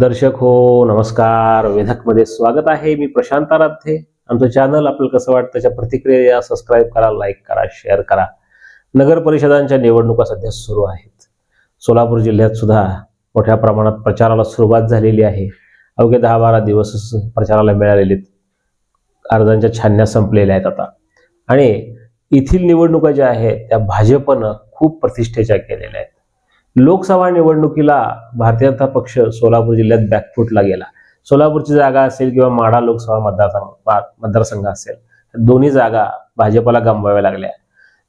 दर्शक हो नमस्कार. वेधकमध्ये स्वागत आहे. मी प्रशांत आराध्ये. आमचं चॅनल आपल्याला कसं वाटतं त्याच्या प्रतिक्रिया सबस्क्राईब करा लाईक करा शेअर करा. नगर परिषदांच्या निवडणुका सध्या सुरू आहेत. सोलापूर जिल्ह्यात सुद्धा मोठ्या प्रमाणात प्रचाराला सुरुवात झालेली आहे. अवघे दहा बारा दिवस प्रचाराला मिळालेले आहेत. अर्जांच्या छानण्या संपलेल्या आहेत आता. आणि येथील निवडणुका ज्या आहेत त्या भाजपनं खूप प्रतिष्ठेच्या केलेल्या आहेत. लोकसभा निवडणुकीला भारतीय जनता पक्ष सोलापूर जिल्ह्यात बॅकफुटला गेला. सोलापूरची जागा असेल किंवा माढा लोकसभा मतदारसंघ मतदारसंघ असेल तर दोन्ही जागा भाजपला गमवाव्या लागल्या.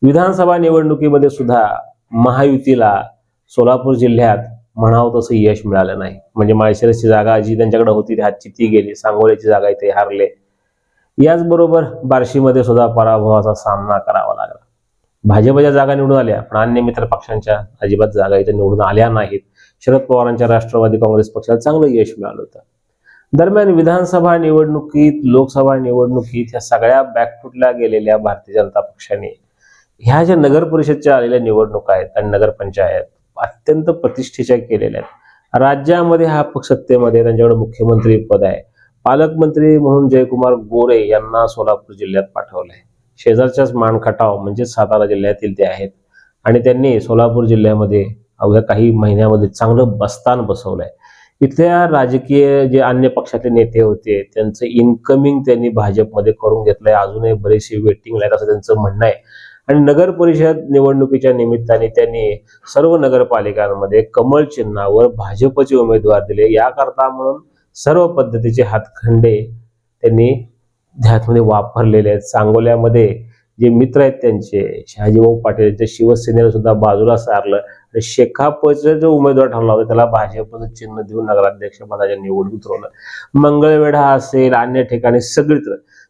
विधानसभा निवडणुकीमध्ये सुद्धा महायुतीला सोलापूर जिल्ह्यात म्हणावं तसं यश मिळालं नाही. म्हणजे माळशिरसची जागा जी त्यांच्याकडे होती हातची ती गेली. सांगोल्याची जागा इथे हारले. याचबरोबर बार्शीमध्ये सुद्धा पराभवाचा सामना करावा लागला. भाजपच्या जागा निवडून आल्या पण अन्य मित्र पक्षांच्या अजिबात जागा इथे निवडून आल्या नाहीत. शरद पवारांच्या राष्ट्रवादी काँग्रेस पक्षाला चांगलं यश मिळालं होतं. दरम्यान विधानसभा निवडणुकीत लोकसभा निवडणुकीत ह्या सगळ्या बॅकफुटल्या गेलेल्या भारतीय जनता पक्षाने ह्या ज्या नगर परिषदच्या आलेल्या निवडणुका आहेत आणि नगरपंचायत अत्यंत प्रतिष्ठेच्या केलेल्या आहेत. राज्यामध्ये हा पक्ष सत्तेमध्ये त्यांच्याकडे मुख्यमंत्री पद आहे. पालकमंत्री म्हणून जयकुमार गोरे यांना सोलापूर जिल्ह्यात पाठवलं आहे शेजारच्याच मानखटाव म्हणजे सातारा जिल्ह्यातील ते आहेत. आणि त्यांनी सोलापूर जिल्ह्यामध्ये अवघ्या काही महिन्यामध्ये चांगलं बस्तान बसवलंय. इथल्या राजकीय जे अन्य पक्षातले नेते होते त्यांचं इन्कमिंग त्यांनी भाजपमध्ये करून घेतलंय. अजूनही बरेचसे वेटिंग आहेत असं त्यांचं म्हणणं आहे. आणि नगर परिषद निवडणुकीच्या निमित्ताने त्यांनी सर्व नगरपालिकांमध्ये कमळ चिन्हावर भाजपचे उमेदवार दिले. याकरता म्हणून सर्व पद्धतीचे हातखंडे त्यांनी ह्यातमध्ये वापरलेले आहेत. सांगोल्यामध्ये जे मित्र आहेत त्यांचे शहाजीभाऊ पाटील यांच्या शिवसेनेला सुद्धा बाजूला सारलं आणि शेखापचा जो उमेदवार ठरला होता त्याला भाजपचं चिन्ह देऊन नगराध्यक्ष पदाच्या निवडून उतरवलं. मंगळवेढा असेल अन्य ठिकाणी सगळीच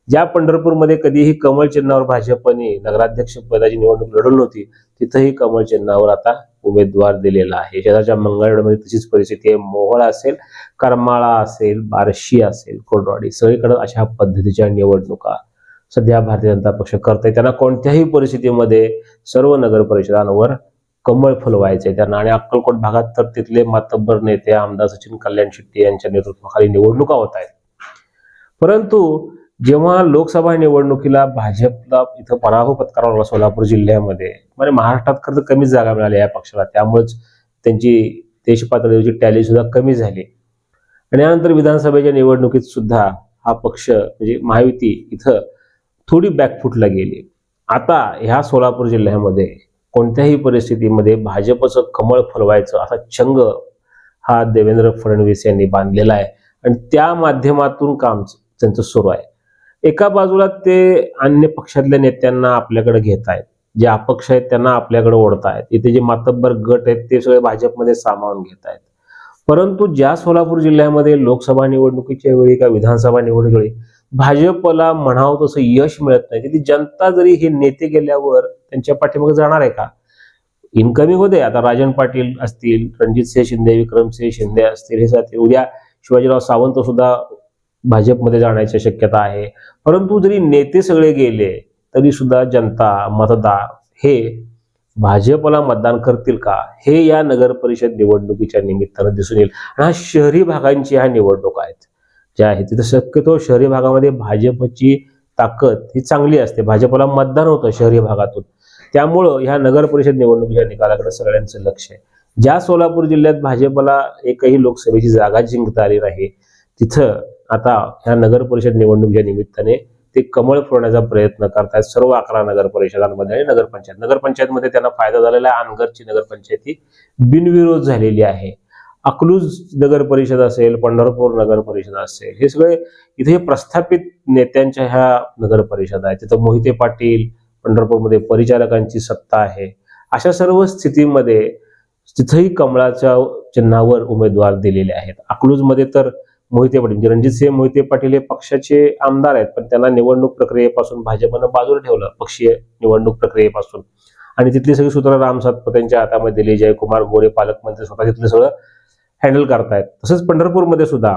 ज्या पंढरपूरमध्ये कधीही कमल चिन्हावर भाजपने नगराध्यक्ष पदाची निवडणूक लढवली होती तिथंही कमल चिन्हावर आता उमेदवार दिलेला आहे. शेजारच्या मंगळवेढ्यामध्ये तशीच परिस्थिती आहे. मोहळ असेल करमाळा असेल बार्शी असेल कोलवाडी सगळीकडे अशा पद्धतीच्या निवडणुका सध्या भारतीय जनता पक्ष करते त्यांना कोणत्याही परिस्थितीमध्ये सर्व नगर परिषदांवर कमळ फुलवायचे त्यांना आणि अक्कलकोट भागात तर तिथले मातब्बर नेते आमदार सचिन कल्याण शेट्टी यांच्या नेतृत्वाखाली निवडणुका होत आहेत. परंतु जेव्हा लोकसभा निवडणुकीला भाजपला इथं पराभव पत्करावा लागला सोलापूर जिल्ह्यामध्ये म्हणजे महाराष्ट्रात खरं तर कमीच जागा मिळाल्या या पक्षाला. त्यामुळेच त्यांची देशपातळीची टॅली सुद्धा कमी झाली. आणि यानंतर विधानसभेच्या निवडणुकीत सुद्धा हा पक्ष म्हणजे महायुती इथं थोडी बॅकफुटला गेली. आता ह्या सोलापूर जिल्ह्यामध्ये कोणत्याही परिस्थितीमध्ये भाजपचं कमळ फुलवायचं असा चंग हा देवेंद्र फडणवीस यांनी बांधलेला आहे. आणि त्या माध्यमातून काम त्यांचं सुरू आहे. एका बाजूला ते अन्य पक्षातल्या नेत्यांना आपल्याकडे घेत आहेत. जे अपक्ष आहेत त्यांना आपल्याकडे ओढतायत. इथे जे मातब्बर गट आहेत ते सगळे भाजपमध्ये सामावून घेत आहेत. परंतु ज्या सोलापूर जिल्ह्यामध्ये लोकसभा निवडणुकीच्या वेळी का विधानसभा निवडणुकीवेळी भाजपला म्हणावं तसं यश मिळत नाही तिथे जनता जरी हे नेते गेल्यावर त्यांच्या पाठीमागे जाणार आहे का? इन्कमिंग होते आता राजन पाटील असतील रणजितसिंह शिंदे विक्रमसिंह शिंदे असतील हे साथी उद्या शिवाजीराव सावंत सुद्धा भाजपमध्ये जाण्याची शक्यता आहे. परंतु जरी नेते सगळे गेले तरी सुद्धा जनता मतदार हे भाजपला मतदान करतील का? हे या नगर परिषद निवडणुकीच्या निमित्तानं दिसून येईल. आणि हा शहरी भागांची ह्या निवडणूक आहेत. ज्या आहेत तिथं शक्यतो शहरी भागामध्ये भाजपची ताकद ही चांगली असते. भाजपला मतदान होतं शहरी भागातून. त्यामुळं ह्या नगर परिषद निवडणुकीच्या निकालाकडे सगळ्यांचं लक्ष आहे. ज्या सोलापूर जिल्ह्यात भाजपला एकही लोकसभेची जागा जिंकता आली नाही तिथं आता ह्या नगर परिषद निवडणुकीच्या निमित्ताने ते कमळ फोडण्याचा प्रयत्न करतायत सर्व अकरा नगर परिषदांमध्ये आणि नगरपंचायत नगरपंचायतमध्ये त्यांना फायदा झालेला आहे. अनगरची नगरपंचायत ही बिनविरोध झालेली आहे. अकलूज नगर परिषद असेल पंढरपूर नगर परिषद असेल हे सगळे इथे प्रस्थापित नेत्यांच्या ह्या नगर परिषद आहेत. तिथं मोहिते पाटील पंढरपूरमध्ये परिचालकांची सत्ता आहे. अशा सर्व स्थितीमध्ये तिथंही कमळाच्या चिन्हावर उमेदवार दिलेले आहेत. अकलूजमध्ये तर मोहिते पाटील म्हणजे रणजितसिंह मोहिते पाटील हे पक्षाचे आमदार आहेत पण त्यांना निवडणूक प्रक्रियेपासून भाजपनं बाजूला ठेवलं पक्षीय निवडणूक प्रक्रियेपासून. आणि तिथली सगळी सूत्र राम सातपुते यांच्या हातामध्ये दिली जयकुमार गोरे पालकमंत्री स्वतः तिथलं सगळं हँडल करतायत. तसंच पंढरपूरमध्ये सुद्धा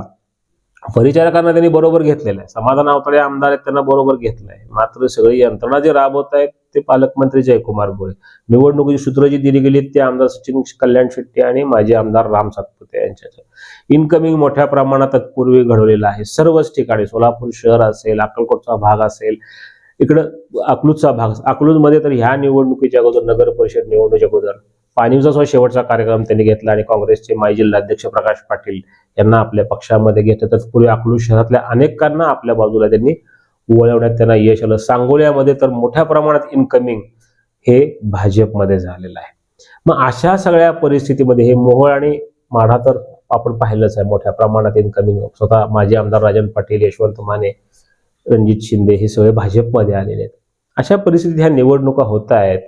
परिचारकांना त्यांनी बरोबर घेतलेलं आहे. समाधान अवतळे आमदार आहेत त्यांना बरोबर घेतलंय. मात्र सगळी यंत्रणा जे राबवत आहेत ते पालकमंत्री जयकुमार गोळे निवडणुकीची सूत्र जी दिली गेली ते आमदार सचिन कल्याण शेट्टी आणि माजी आमदार राम सातपुते यांच्यात इनकमिंग मोठ्या प्रमाणात तत्पूर्वी घडवलेलं आहे. सर्वच ठिकाणी सोलापूर शहर असेल अक्कलकोटचा भाग असेल इकडं अकलूजचा भाग अकलूजमध्ये तर ह्या निवडणुकीच्या अगोदर नगर परिषद निवडणुकीच्या अगोदर पाणीचा जो शेवटचा कार्यक्रम त्यांनी घेतला आणि काँग्रेसचे माजी जिल्हाध्यक्ष प्रकाश पाटील यांना आपल्या पक्षामध्ये घेतलं तत्पूर्वी अकलूज शहरातल्या अनेकांना आपल्या बाजूला त्यांनी वळवण्यात त्यांना यश आलं. सांगोल्यामध्ये तर मोठ्या प्रमाणात इनकमिंग हे भाजपमध्ये झालेलं आहे. मग अशा सगळ्या परिस्थितीमध्ये हे मोहोळ आणि माढा तर आपण पाहिलंच आहे. मोठ्या प्रमाणात इनकमिंग स्वतः माजी आमदार राजन पाटील यशवंत माने रणजित शिंदे हे सगळे भाजपमध्ये आलेले आहेत. अशा परिस्थितीत ह्या निवडणुका होत आहेत.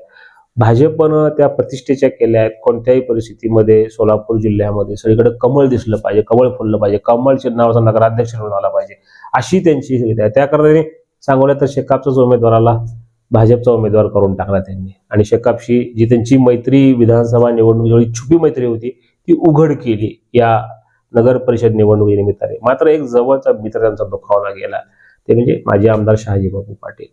भाजपनं त्या प्रतिष्ठेच्या केल्या आहेत. कोणत्याही परिस्थितीमध्ये सोलापूर जिल्ह्यामध्ये सगळीकडे कमळ दिसलं पाहिजे कमळ फुललं पाहिजे कमळ चिन्हावरचा नगराध्यक्ष म्हणून आला पाहिजे अशी त्यांची त्याकरताने आहे. त्याकरता त्यांनी सांगोल्या तर शेकापचाच उमेदवाराला भाजपचा उमेदवार करून टाकला त्यांनी. आणि शेकापशी जी त्यांची मैत्री विधानसभा निवडणुकीवेळी छुपी मैत्री होती ती उघड केली या नगर परिषद निवडणुकी निमित्ताने मात्र एक जवळचा मित्र त्यांचा दुखावला गेला. ते म्हणजे माजी आमदार शहाजी बाबू पाटील.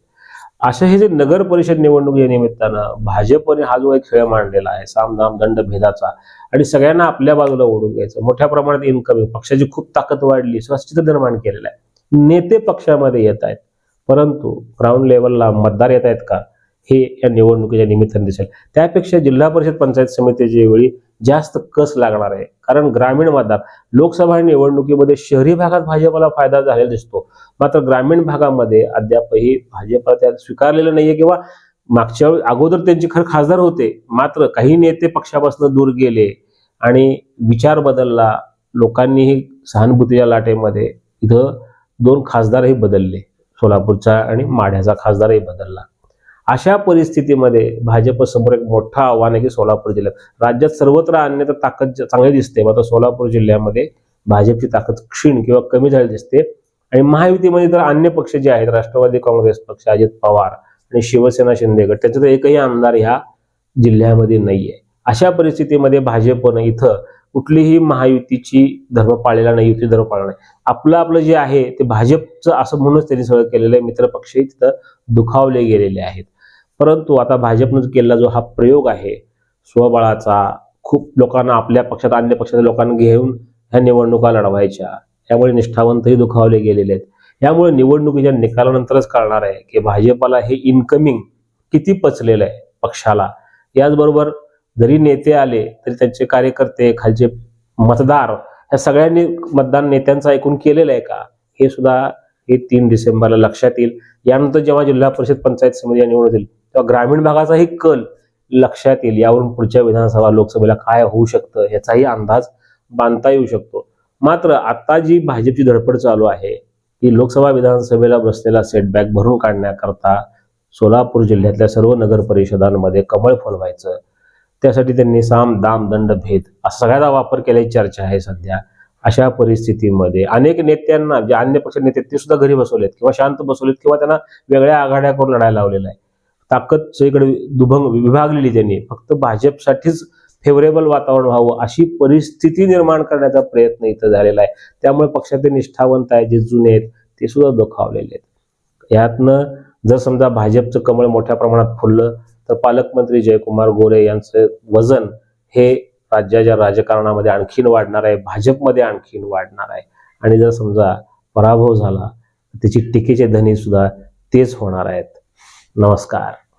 अशा हे जे नगर परिषद निवडणुकी निमित्तानं भाजपने हा जो एक खेळ मांडलेला आहे सामदाम दंड भेदाचा आणि सगळ्यांना आपल्या बाजूला ओढून घ्यायचं मोठ्या प्रमाणात इन्कमिंग पक्षाची खूप ताकद वाढली स्वच्छता निर्माण केलेलं आहे. नेते पक्षामध्ये येत आहेत परंतु ग्राउंड लेवलला मतदार येत आहेत का? हे या निवडणुकीच्या निमित्ताने दिसेल. त्यापेक्षा जिल्हा परिषद पंचायत समितीच्या वेळी जास्त कस लागणार आहे? कारण ग्रामीण मतदार लोकसभा निवडणुकीमध्ये शहरी भागात भाजपला फायदा झालेला दिसतो. मात्र ग्रामीण भागामध्ये अद्यापही भाजपा त्यात स्वीकारलेलं नाहीये किंवा मागच्या अगोदर त्यांचे खरं खासदार होते. मात्र काही नेते पक्षापासून दूर गेले आणि विचार बदलला. लोकांनीही सहानुभूतीच्या लाटेमध्ये इथं दोन खासदारही बदलले. सोलापूरचा आणि माढ्याचा खासदारही बदलला. अशा परिस्थितीमध्ये भाजप समोर एक मोठं आव्हान आहे की सोलापूर जिल्ह्यात. राज्यात सर्वत्र आणण्यात ताकद चांगली दिसते मात्र सोलापूर जिल्ह्यामध्ये भाजपची ताकद क्षीण किंवा कमी झाली दिसते. आणि महायुतीमध्ये तर अन्य पक्ष जे आहेत राष्ट्रवादी काँग्रेस पक्ष अजित पवार आणि शिवसेना शिंदेगड त्याच्यात एकही आमदार ह्या जिल्ह्यामध्ये नाहीये. अशा परिस्थितीमध्ये भाजपनं इथं कुठलीही महायुतीची धर्म पाळलेला नाही युती धर्म पाळला नाही. आपलं आपलं जे आहे ते भाजपचं असं म्हणूनच त्यांनी सगळं केलेलं आहे. मित्रपक्षही तिथं दुखावले गेलेले आहेत. परंतु आता भाजपनं केलेला जो हा प्रयोग आहे स्वबळाचा खूप लोकांना आपल्या पक्षात अन्य पक्षाच्या लोकांना घेऊन ह्या निवडणुका लढवायच्या त्यामुळे निष्ठावंतही दुखावले गेलेले आहेत. यामुळे निवडणुकीच्या निकालानंतरच कळणार आहे की भाजपाला हे इनकमिंग किती पचलेलं आहे पक्षाला. याचबरोबर जरी नेते आले तरी त्यांचे कार्यकर्ते खालचे मतदार या सगळ्यांनी मतदान नेत्यांचं ऐकून केलेलं आहे का? हे सुद्धा हे तीन डिसेंबरला लक्षात येईल. यानंतर जेव्हा जिल्हा परिषद पंचायत समिती निवडून येईल तेव्हा ग्रामीण भागाचाही कल लक्षात येईल. यावरून पुढच्या विधानसभा लोकसभेला काय होऊ शकतं याचाही अंदाज बांधता येऊ शकतो. मात्र आता जी भाजपची धडपड चालू आहे ती लोकसभा विधानसभेला बसलेला सेटबॅक भरून काढण्याकरता सोलापूर जिल्ह्यातल्या सर्व नगर परिषदांमध्ये कमळ फुलवायचं. त्यासाठी त्यांनी साम दाम दंड भेद असा सगळ्याचा वापर केल्याची चर्चा आहे सध्या. अशा परिस्थितीमध्ये अनेक नेत्यांना जे अन्य पक्ष नेते ते सुद्धा घरी बसवलेत किंवा शांत बसवलेत किंवा त्यांना वेगळ्या आघाड्या करून लढायला लावलेला आहे. ताकद सगळीकडे दुभंग विभागलेली त्यांनी. फक्त भाजपसाठीच फेवरेबल वातावरण व्हावं अशी परिस्थिती निर्माण करण्याचा प्रयत्न इथं झालेला आहे. त्यामुळे पक्षाचे निष्ठावंत आहे जे जुने आहेत ते सुद्धा दुखावलेले आहेत. यातनं जर समजा भाजपचं कमळ मोठ्या प्रमाणात फुललं तर पालकमंत्री जयकुमार गोरे यांचं वजन हे राज्याच्या राजकारणामध्ये आणखीन वाढणार आहे भाजपमध्ये आणखीन वाढणार आहे. आणि जर समजा पराभव झाला त्याची टीकेचे धनी सुद्धा तेच होणार आहेत. नमस्कार.